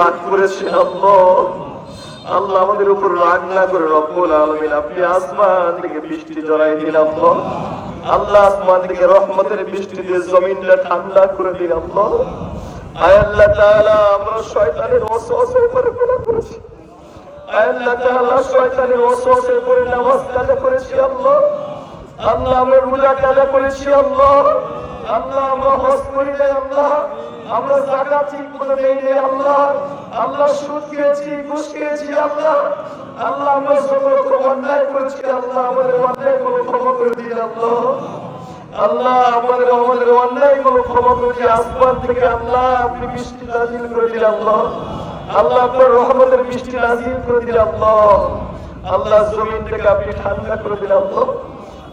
রাগ করেছে আল্লাহ আমাদের উপর রাগ না করে রব্বুল আলমিন, আপনি আসমান থেকে বৃষ্টি জড়াই দিন আল্লাহ। আল্লাহ আসমান থেকে রহমতের বৃষ্টি দিয়ে জমিনটা ঠান্ডা করে দিন আল্লাহ। আয় আল্লাহ তাআলা, আমরা শয়তানের ওয়াসওয়াসায় পড়ে গুনাহ করেছি। আয় আল্লাহ তাআলা, শয়তানের ওয়াসওয়াসায় পড়ে নামাজ কাজা করেছি আল্লাহ। আল্লাহ, আমরা রোজা কাজা করেছি আল্লাহ। আল্লাহ, আমরা হজ করি নাই আল্লাহ। আমরা জাকাত ঠিক মতো নেই নাই আল্লাহ আল্লাহ সুদ খেয়েছি, ঘুষ খেয়েছি, আল্লাহ। আল্লাহ আমরা সকল রকম অন্যায় করেছি, আল্লাহ আমাদের অন্যায়গুলো ক্ষমা করে দিন, আল্লাহ। আল্লাহ আমাদের আমাদের অন্যায়গুলো ক্ষমা করে দিয়ে আসমান থেকে আল্লাহ আপনি বৃষ্টি নাজিল করে দিন, আল্লাহ। আল্লাহ আপনার রহমতের বৃষ্টি নাজিল করে দিন, আল্লাহ। আল্লাহ জমিন থেকে আপনি ঠান্ডা করে দিন, আল্লাহ।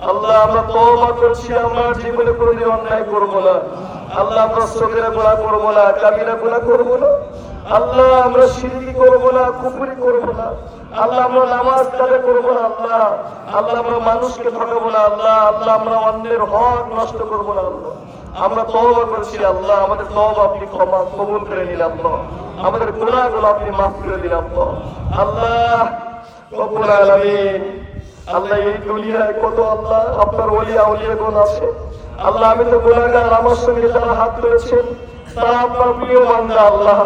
আল্লাহ, আমরা তওবা করছি, আমরা জীবনে কোনোদিন অন্যায় করব না। আল্লাহ, আমরা সগীরা গুনাহ করব না কাবিরা গুনাহ করব না। আল্লাহ, আমরা শিরকি করব না, কুফরি করব না। আল্লাহ, আমরা নামাজ কাজে করব না, আল্লাহ। আল্লাহ, আমরা মানুষকে ঠকাবো না, আল্লাহ। আল্লাহ, আমরা অন্যের হক নষ্ট করব না, আল্লাহ। আমরা তওবা করছি, আল্লাহ। আমাদের তওবা আপনি ক্ষমা কবুল করে নিন আল্লাহ। আমাদের গুনাহগুলো আপনি মাফ করে আল্লাহ। আল্লাহ, রব্বুল আলামিন আল্লাহ এই দুনিয়ায় কত আল্লাহ? আপনার গুণ আছে। আল্লাহ, আমি তো গুণাগার আমার সঙ্গে যারা হাত ধরেছেন তারা আপনার প্রিয় বান্দা আল্লাহ।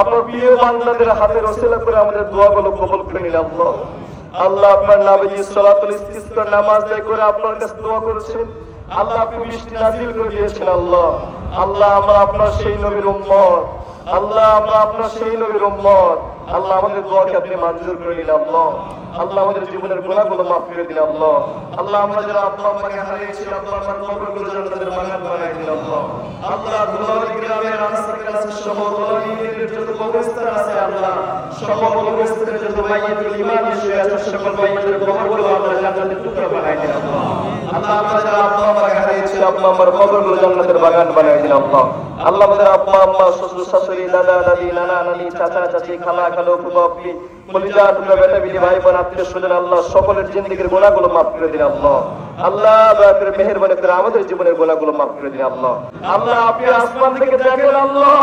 আপনার প্রিয় বান্দাদের হাতে রসিলা করে আমাদের কবল করে নিলাম আল্লাহ। আল্লাহ আপনার নামে যে সলাতুল ইস্তিসকার নামাজ করে আপনার কাছে দোয়া করেছেন, আল্লাহ আপনি বৃষ্টি নাজিল করে দিয়েছেন আল্লাহ। আল্লাহ আমরা আপনার সেই নবীর উম্মত। আল্লাহ, আমরা আপনার সেই নবীর উম্মত। আল্লাহ, আমাদের দোয়াকে আপনি মঞ্জুর করে নিন আল্লাহ। আল্লাহ, আমাদের জীবনের গুণাগুলো মাফ করে দিন আল্লাহ। আল্লাহ, আমরা যারা আত্মা আম্মাকে হারিয়েছি আল্লাহ, আমার কবরগুলো যেন তাদের বাগান বানাই দিন আল্লাহ। আল্লাহ দুলারি গ্রামের রাস্তা কাছে সহ দুলারিদের যত কবরস্থান আছে, আল্লাহ সকল কবরস্থানের যত মাইয়াতুল ইমান শুয়ে আছে সকল মাইয়াতের কবরগুলো আল্লাহ জান্নাতের টুকরা বানাই দিন আল্লাহ। আল্লাহ, আমরা যারা আত্মা আল্লাহ আমার বাগান দিন আল্লাহ আল্লাহ আমাদের আব্বা, আম্মা, শ্বশুর, শাশুড়ি, দাদা, দাদি, নানা, নানি, চাচা, চাচি, খালা, খালো বেটা ভাই, বোন, আত্মীয় স্বজন, আল্লাহ সকলের মাফ করে দিন আল্লাহ আল্লাহ করে আমাদের জীবনের মাফ করে দিন আল্লাহ আল্লাহ আপনি আসমান থেকে দেখেন আল্লাহ।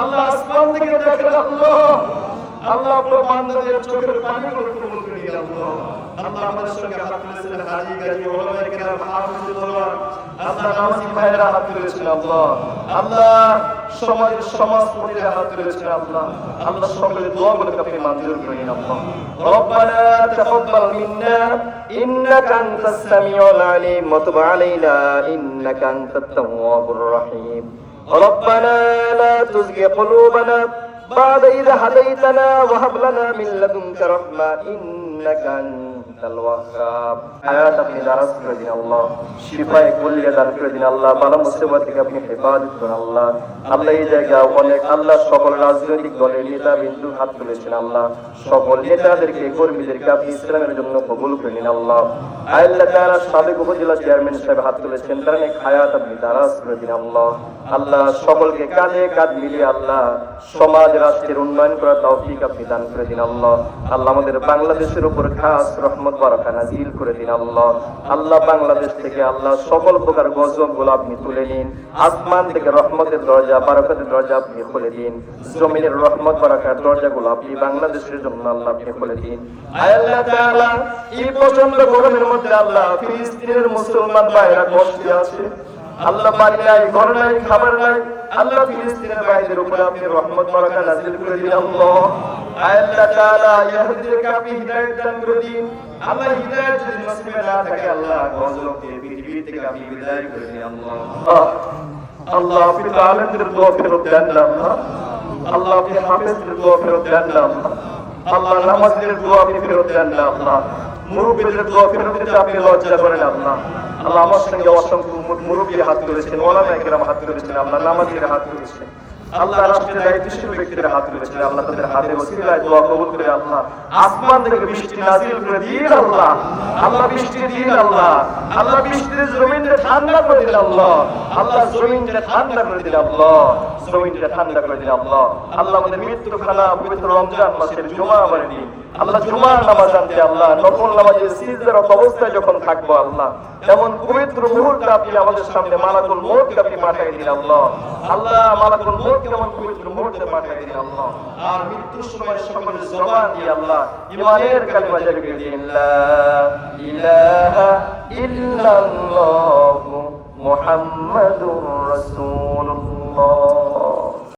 আল্লাহ আসমান থেকে দেখেন আল্লাহ। আল্লাহ আপনার বান্দাদের চোখের পানিগুলো কবুল করে দিন আল্লাহ আল্লাহ আমাদের সঙ্গে হাত তুলেছেন হাজি গাজী ওলামায়ে কেরাম হাফিজুল উলামা আল্লাহ নামাজি ভাইরা হাত তুলেছেন আল্লাহ আল্লাহ সমাজের সমাজপতিরা হাত তুলেছেন আল্লাহ আল্লাহ সকলের দোয়াগুলোকে আপনি মঞ্জুর করে নিন আল্লাহ ربنا تقبل منا إنك أنت السميع العليم وتب علينا إنك أنت التواب الرحيم ربنا لا تزغ قلوبنا بعد إذا هديتنا وهب لنا من لدنك رحمة إنك أنت সকলকে কাজে কাঁধ মিলিয়ে আল্লাহ সমাজ, রাষ্ট্রের উন্নয়ন করার তৌফিক আপনি দান করে দিন আল্লাহ। আল্লাহ আমাদের বাংলাদেশের উপর খাস রহমত বারাকা নাজিল করে দিন আল্লাহ। আল্লাহ বাংলাদেশ থেকে আল্লাহ সকল প্রকার গজবগুলো আপনি তুলে নিন। আসমান থেকে রহমতের দরজা, বারাকাতের দরজা আপনি খুলে দিন। জমিনের রহমত বারাকার দরজাগুলো আপনি বাংলাদেশের জন্য আল্লাহ আপনি খুলে দিন। আল্লাহ তাআলা, এই প্রচণ্ড গরমের মধ্যে আল্লাহ ফিলিস্তিনের মুসলমান ভাইরা কষ্টে আছে। আল্লাহ পানি নাই, ঘর নাই, খাবার নাই। আল্লাহ ফিলিস্তিনের উপরে আপনি রহমত নাজিল করে দিন আল্লাহ। আল্লাহ তাআলা আপনি হিদায়াত দান করে দিন। আল্লাহ হিদায়াত যদি নসিবে না থাকে, আল্লাহ পৃথিবী থেকে আপনি বিদায় করে দিন আল্লাহ। আল্লাহ, আপনি দোয়া ফেরত দেন না, আল্লাহ। আপনি হাফেজদের দোয়া ফেরত দেন না, আল্লাহ। দোয়া আপনি ফেরত দেন না, আল্লাহ। মুরব্বীদের দোয়া ফেরত দিতে আপনি লজ্জা করেন আল্লাহ। আল্লাহ আমার সঙ্গে অসংখ্য মুরব্বী হাত তুলেছেন ওলামা একরাম হাত তুলেছেন আল্লাহ নামাজের হাত তুলেছেন আল্লাহ রাষ্ট্রের দায়িত্বশীল ব্যক্তিদের হাত তুলেছেন আল্লাহ তাদের হাতে ওসিলায় দোয়া কবুল করে আল্লাহ। আসমান থেকে বৃষ্টি নাজিল করে দিন আল্লাহ। আল্লাহ বৃষ্টি দিন আল্লাহ। আল্লাহ বৃষ্টির জমিনটা ঠান্ডা করে দিন আল্লাহ। আল্লাহ জমিনটা ঠান্ডা করে দিন আল্লাহ। জমিনটা ঠান্ডা করে দিন আল্লাহ। আল্লাহ আমাদের মৃত্যু খানা পবিত্র রমজান মাসের জমা দিন আল্লাহ জুমার নামাজ আনতে আল্লাহ, নফল নামাজের সিজদারত অবস্থায় যখন থাকব আল্লাহ, এমন পবিত্র মুহূর্তে আপনি আমাদের সামনে মালাকুল মৌতকে আপনি পাঠিয়ে দিন আল্লাহ। আল্লাহ, মালাকুল মৌতকে এমন পবিত্র মুহূর্তে পাঠিয়ে দিন আল্লাহ। আর মৃত্যুর সময় সকলের জবান দিয়ে আল্লাহ ইমানের কালিমা জারি করে দিন, লা ইলাহা